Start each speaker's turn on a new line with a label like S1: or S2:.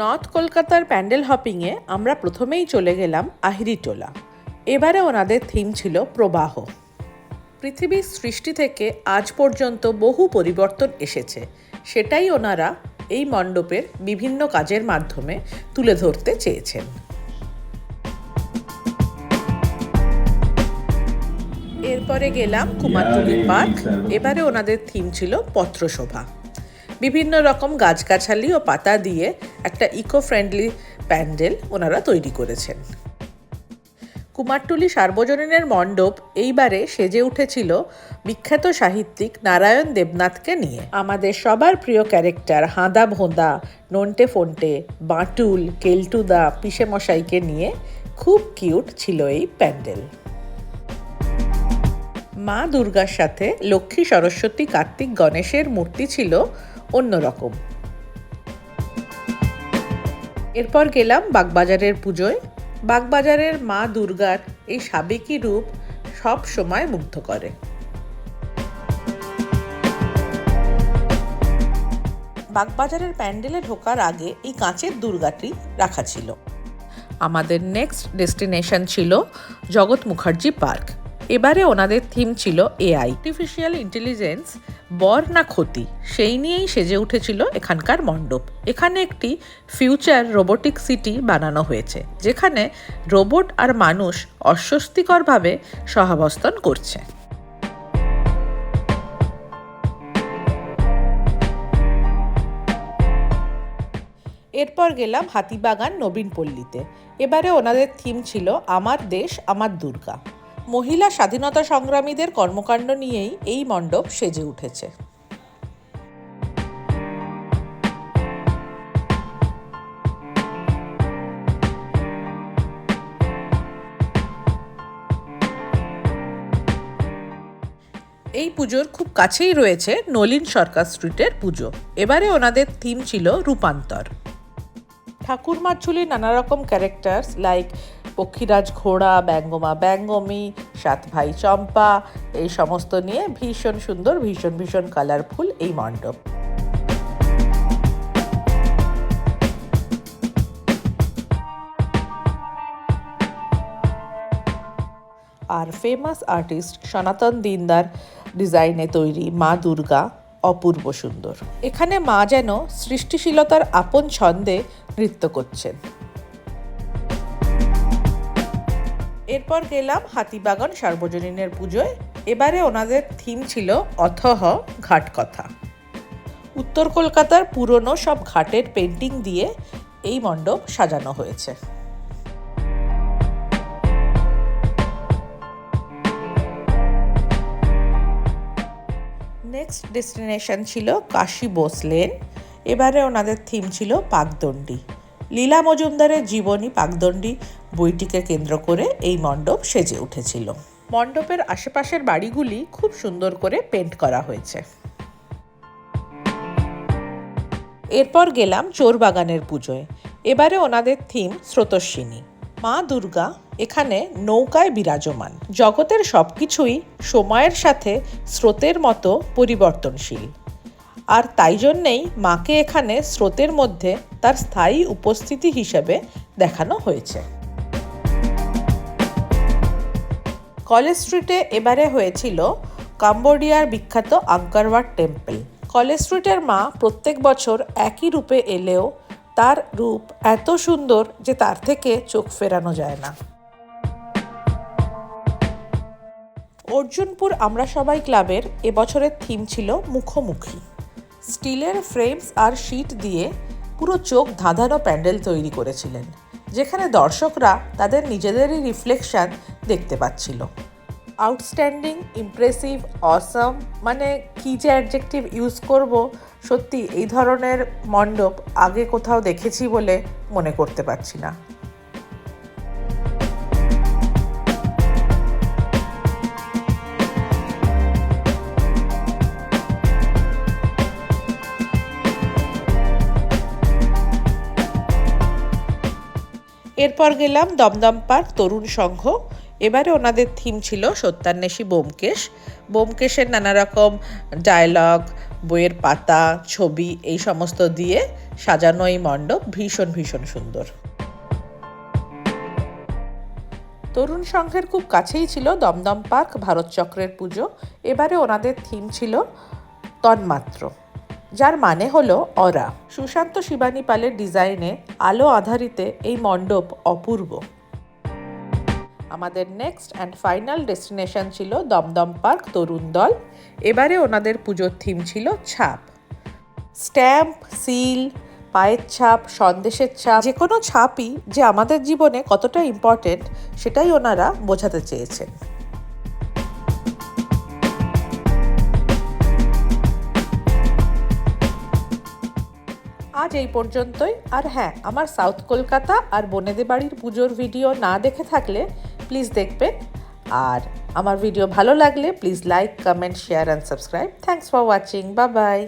S1: North কলকাতার প্যান্ডেল হপিংয়ে আমরা প্রথমেই চলে গেলাম আহিরিটোলা এবারে ওনাদের থিম ছিল প্রবাহ। পৃথিবীর সৃষ্টি থেকে আজ পর্যন্ত বহু পরিবর্তন এসেছে। সেটাই ওনারা এই মণ্ডপের বিভিন্ন কাজের মাধ্যমে তুলে ধরতে চেয়েছেন। এরপরে গেলাম কুমারটুলি পার্ক। এবারে ওনাদের থিম ছিল পত্রশোভা। বিভিন্ন রকম গাছগাছালি ও পাতা দিয়ে একটা ইকো ফ্রেন্ডলি প্যান্ডেল ওনারা তৈরি করেছেন। কুমারটুলি সার্বজনীনের মণ্ডপ এইবারে সেজে উঠেছিল বিখ্যাত সাহিত্যিক নারায়ণ দেবনাথকে নিয়ে। আমাদের সবার প্রিয় ক্যারেক্টার হাঁদা ভোঁদা, নন্টে ফন্টে, বাঁটুল, কেলটুদা, পিসেমশাইকে নিয়ে খুব কিউট ছিল এই প্যান্ডেল। মা দুর্গার সাথে লক্ষ্মী সরস্বতী কার্তিক গণেশের মূর্তি ছিল অন্যরকম। এরপর গেলাম বাগবাজারের পুজোয়। বাগবাজারের মা দুর্গার এই সাবেকি রূপ সব সময় মুগ্ধ করে। বাগবাজারের প্যান্ডেলে ঢোকার আগে এই কাঁচের দুর্গাটি রাখা ছিল। আমাদের নেক্সট ডেস্টিনেশন ছিল জগৎ মুখার্জি পার্ক। এবারে ওনাদের থিম ছিল এআই। আর্টিফিশিয়াল ইন্টেলিজেন্স বর না ক্ষতি, সেই নিয়েই সেজে উঠেছিল এখানকার মণ্ডপ। এখানে একটি ফিউচার রোবোটিক সিটি বানানো হয়েছে, যেখানে রোবট আর মানুষ অস্বস্তিকরভাবে সহাবস্থান করছে। এরপর গেলাম হাতিবাগান নবীনপল্লীতে। এবারে ওনাদের থিম ছিল, আমার দেশ, আমার দুর্গা। মহিলা স্বাধীনতা সংগ্রামীদের কর্মকাণ্ড নিয়েই এই মণ্ডপ সেজে উঠেছে। এই পুজোর খুব কাছেই রয়েছে নলিন সরকার স্ট্রিটের পুজো। এবারে ওনাদের থিম ছিল রূপান্তর। ঠাকুরমার ঝুলি নানা রকম ক্যারেক্টার্স লাইক পক্ষীরাজ ঘোড়া, ব্যঙ্গমা ব্যঙ্গমী সাত ভাই চম্পা, এই সমস্ত নিয়ে ভীষণ সুন্দর, ভীষণ ভীষণ কালারফুল এই মণ্ডপ। আর ফেমাস আর্টিস্ট সনাতন দিনদার ডিজাইনে তৈরি মা দুর্গা অপূর্ব সুন্দর। এখানে মা যেন সৃষ্টিশীলতার আপন ছন্দে নৃত্য করছেন। এরপর গেলাম হাতিবাগান সার্বজনীনের পুজোয়। এবারে ওনাদের থিম ছিল অথহ ঘাট কথা। উত্তর কলকাতার পুরনো সব ঘাটের পেন্টিং দিয়ে এই মণ্ডপ সাজানো হয়েছে। নেক্সট ডেস্টিনেশন ছিল কাশী বোস লেন এবারে ওনাদের থিম ছিল পাকদণ্ডী। লীলা মজুমদারের জীবনী পাকদণ্ডী বইটিকে কেন্দ্র করে এই মণ্ডপ সেজে উঠেছিল। মণ্ডপের আশেপাশের বাড়িগুলি খুব সুন্দর করে পেন্ট করা হয়েছে। এরপর গেলাম চোরবাগানের পুজোয়। এবারে ওনাদের থিম স্রোতস্বিনী। মা দুর্গা এখানে নৌকায় বিরাজমান। জগতের সবকিছুই সময়ের সাথে স্রোতের মতো পরিবর্তনশীল। আর তাই জন্যেই মাকে এখানে স্রোতের মধ্যে তার স্থায়ী উপস্থিতি হিসেবে দেখানো হয়েছে। কলেজ স্ট্রিটে এবারে হয়েছিল কাম্বোডিয়ার বিখ্যাত আঙ্কারওয়াট টেম্পল। কলেজ স্ট্রিটের মা প্রত্যেক বছর একই রূপে এলেও তার রূপ এত সুন্দর যে তার থেকে চোখ ফেরানো যায় না। অর্জুনপুর আমরা সবাই ক্লাবের এবছরের থিম ছিল মুখোমুখি। স্টিলের ফ্রেমস আর শিট দিয়ে পুরো চোখ ধাঁধানো প্যান্ডেল তৈরি করেছিলেন, যেখানে দর্শকরা তাদের নিজেদেরই রিফ্লেকশান দেখতে পাচ্ছিল। আউটস্ট্যান্ডিং, ইমপ্রেসিভ, অসম মানে কী যে অ্যাডজেক্টিভ ইউজ করব, সত্যি এই ধরনের মণ্ডপ আগে কোথাও দেখেছি বলে মনে করতে পারছি না। এরপর গেলাম দমদম পার্ক তরুণ সংঘ। এবারে ওনাদের থিম ছিল সত্যান্বেষী বোমকেশ। বোমকেশের নানা রকম ডায়লগ বইয়ের পাতা, ছবি, এই সমস্ত দিয়ে সাজানো এই মণ্ডপ ভীষণ ভীষণ সুন্দর। তরুণ সংঘের খুব কাছেই ছিল দমদম পার্ক, ভারত চক্রের পুজো। এবারে ওনাদের থিম ছিল তন্মাত্র। যার মানে হলো অরা। সুশান্ত শিবানী পালের ডিজাইনে আলো আধারিতে এই মণ্ডপ অপূর্ব। আমাদের নেক্সট অ্যান্ড ফাইনাল ডেস্টিনেশন ছিল দমদম পার্ক তরুণ দল। এবারে ওনাদের পুজোর থিম ছিল ছাপ। স্ট্যাম্প, সিল, পায়ের ছাপ, সন্দেশের ছাপ যে কোনো ছাপই যে আমাদের জীবনে কতটা ইম্পর্টেন্ট সেটাই ওনারা বোঝাতে চেয়েছেন। আজ এই পর্যন্তই। আর হ্যাঁ আমার সাউথ কলকাতা আর বনেদে বাড়ির পুজোর ভিডিও না দেখে থাকলে প্লিজ দেখবেন। আর আমার ভিডিও ভালো লাগলে please like, comment, share and subscribe thanks for watching বা বাই